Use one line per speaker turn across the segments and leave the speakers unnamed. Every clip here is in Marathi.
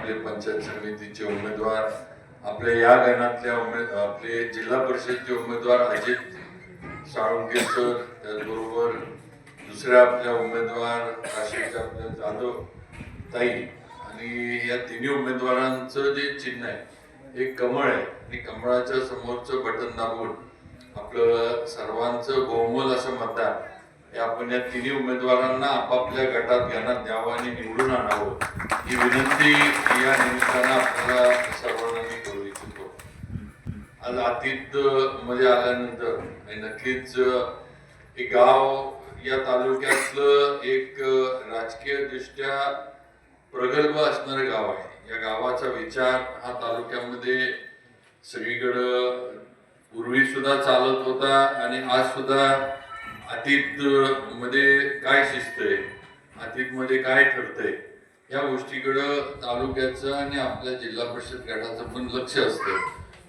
आपले पंचायत समितीचे उमेदवार आपल्या या गणातल्या उमेद आपले जिल्हा परिषदचे उमेदवार अजित साळुंके सर त्याचबरोबर दुसऱ्या आपल्या उमेदवार आशिष आपल्या जाधव ताई आणि या तिन्ही उमेदवारांचं जे चिन्ह आहे हे कमळ आहे आणि कमळाच्या समोरचं बटन दाबून आपलं सर्वांचं बहुमोल असं मतदान या आपण या तिन्ही उमेदवारांना आपापल्या गटात घेण्यात द्यावं आणि निवडून आणावं ही विनंती या निमित्तानं आपल्याला सर्वांना मी करू इच्छितो. आज अतीत मध्ये आल्यानंतर नक्कीच हे गाव या तालुक्यातलं एक राजकीय दृष्ट्या प्रगल्भ असणारं गाव आहे. या गावाचा विचार हा तालुक्यामध्ये सगळीकडं पूर्वी सुद्धा चालत होता आणि आज सुद्धा अतीत मध्ये काय शिस्त आहे अतीत मध्ये काय ठरतंय? या गोष्टीकडं तालुक्याचं आणि आपल्या जिल्हा परिषद गटाचं पण लक्ष असतं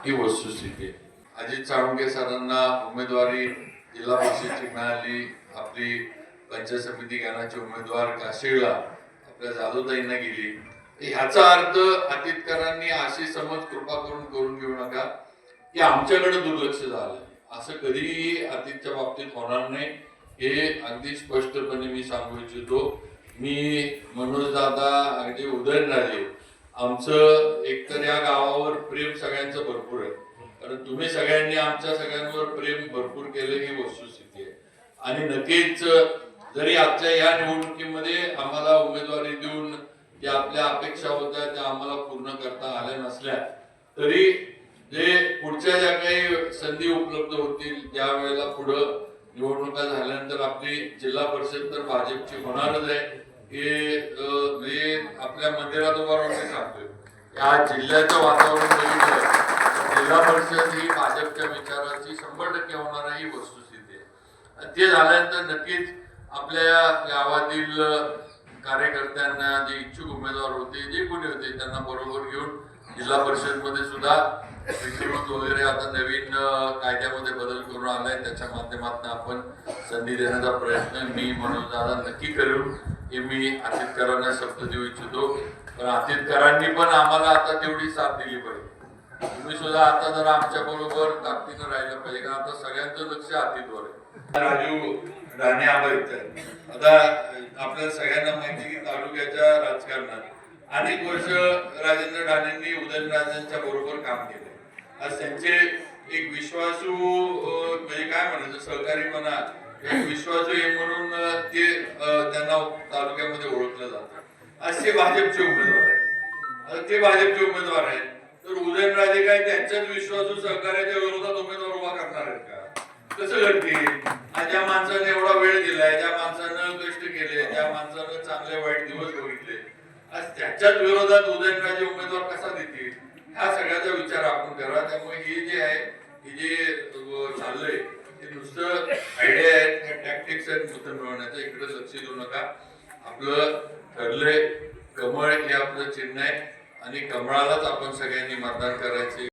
ही वस्तुस्थिती. आहे अजित साळुंके सरांना उमेदवारी जिल्हा परिषदची मिळाली. आपली पंचायत समिती गणाचे उमेदवार काशीळला आपल्या जाधवताईंना गेली. ह्याचा अर्थ अतीतकरांनी अशी समज कृपा करून करून घेऊ नका की आमच्याकडे दुर्लक्ष झालं. असं कधीही अतीतच्या बाबतीत होणार नाही. हे अगदी स्पष्टपणे मी सांगू इच्छितो. मी मनोज दादा अगदी उदयनराजे आमचं एकतर या गावावर प्रेम सगळ्यांचं भरपूर आहे. कारण तुम्ही सगळ्यांनी आमच्या सगळ्यांवर प्रेम भरपूर केलं ही वस्तुस्थिती आहे. आणि नक्कीच जरी आजच्या या निवडणुकीमध्ये आम्हाला उमेदवारी देऊन ज्या आपल्या अपेक्षा होत्या त्या आम्हाला पूर्ण करता आल्या नसल्या तरी जे पुढच्या ज्या काही संधी उपलब्ध होतील ज्या वेळेला पुढं निवडणुका झाल्यानंतर आपली जिल्हा परिषद तर भाजपची होणारच आहे. हे जे आपल्या मंदिरात उभा राहून सांगतोय. या जिल्ह्याचं वातावरण बघितलं जिल्हा परिषद ही भाजपच्या विचाराची शंभर टक्के होणार ही वस्तुस्थिती आहे. ते झाल्यानंतर नक्कीच आपल्या गावातील कार्यकर्त्यांना जे इच्छुक उमेदवार होते जे कोणी होते त्यांना बरोबर घेऊन जिल्हा परिषदमध्ये सुद्धा विकृत वगैरे आता नवीन कायद्यामध्ये बदल करून आलाय. त्याच्या माध्यमातून आपण संधी देण्याचा प्रयत्न मी म्हणून दादा नक्की करू. हे मी आतितकरांना शब्द देऊ इच्छितो. पण आतितकरांनी पण आम्हाला आता तेवढी साथ दिली पाहिजे. तुम्ही सुद्धा आता जर आमच्या बरोबर ताकदीनं राहिलं पाहिजे कारण आता सगळ्यांचं लक्ष अतीतवर आहे. राजू राणे आबा आता आपल्याला सगळ्यांना माहिती की तालुक्याच्या राजकारणात अनेक वर्ष राजेंद्र ठाणेंनी उदयनराजांच्या बरोबर काम केले आज त्यांचे एक विश्वासू म्हणजे काय म्हणायचं सहकारी म्हणा एक विश्वासू हे म्हणून ते त्यांना तालुक्यामध्ये ओळखलं जातं. आज ते भाजपचे उमेदवार आहेत. ते भाजपचे उमेदवार आहेत. तर उदयनराजे काय त्यांच्याच विश्वासू सहकार्याच्या विरोधात उमेदवार उभा करणार आहेत का? कसं घडतील आज ज्या माणसाने एवढा वेळ दिलाय ज्या माणसानं कष्ट केले ज्या माणसानं चांगले वाईट दिवस बघितले आज त्याच्याच विरोधात उदयनराजे उमेदवार कसा देतील ह्या सगळ्याचा विचार आपण करा. त्यामुळे हे जे आहे हे जे चाललंय ते नुसतं आयडिया आहेत टॅक्टिक्स आहेत मतं मिळवण्याचं. इकडे लक्ष देऊ नका. आपलं ठरलंय कमळ हे आपलं चिन्ह आहे आणि कमळालाच आपण सगळ्यांनी मतदान करायचे